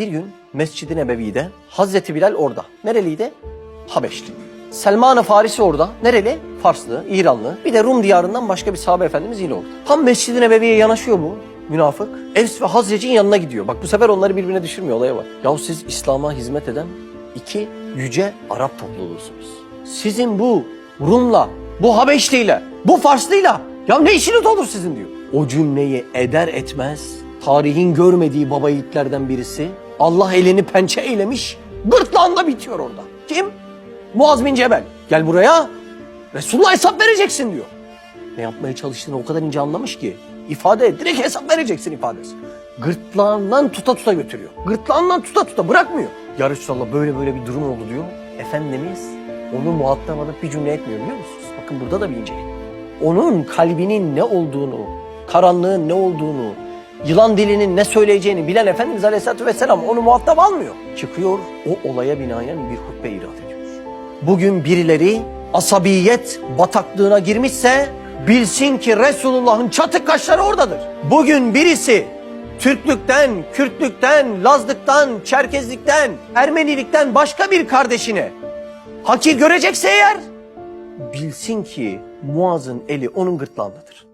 Bir gün Mescid-i Nebevi'de Hazreti Bilal orada. Nereliydi? Habeşli. Selman-ı Farisi orada. Nereli? Farslı, İranlı. Bir de Rum diyarından başka bir sahabe efendimiz yine orada. Tam Mescid-i Nebevi'ye yanaşıyor bu münafık. Evs ve Hazrec'in yanına gidiyor. Bak bu sefer onları birbirine düşürmüyor olaya bak. Yahu siz İslam'a hizmet eden iki yüce Arap topluluğusunuz. Sizin bu Rum'la, bu Habeşli'yle, bu Farslıyla ya ne işiniz olur sizin diyor. O cümleyi eder etmez tarihin görmediği baba yiğitlerden birisi Allah elini pençe eylemiş gırtlağında bitiyor orada. Kim? Muaz bin Cebel. Gel buraya Resulullah hesap vereceksin diyor. Ne yapmaya çalıştığını o kadar ince anlamış ki ifade direkt hesap vereceksin ifadesi. Gırtlağından tuta tuta götürüyor. Gırtlağından tuta tuta bırakmıyor. Ya Resulallah böyle böyle bir durum oldu diyor. Efendimiz onu muhatap alıp bir cümle etmiyor biliyor musunuz? Bakın burada da bir incelik. Onun kalbinin ne olduğunu, karanlığın ne olduğunu, yılan dilinin ne söyleyeceğini bilen Efendimiz Aleyhisselatü Vesselam onu muhatap almıyor. Çıkıyor o olaya binaen bir hutbe irat ediyor. Bugün birileri asabiyet bataklığına girmişse bilsin ki Resulullah'ın çatık kaşları oradadır. Bugün birisi Türklükten, Kürtlükten, Lazlıktan, Çerkezlikten, Ermenilikten başka bir kardeşine hakir görecekse eğer bilsin ki Muaz'ın eli onun gırtlağındadır.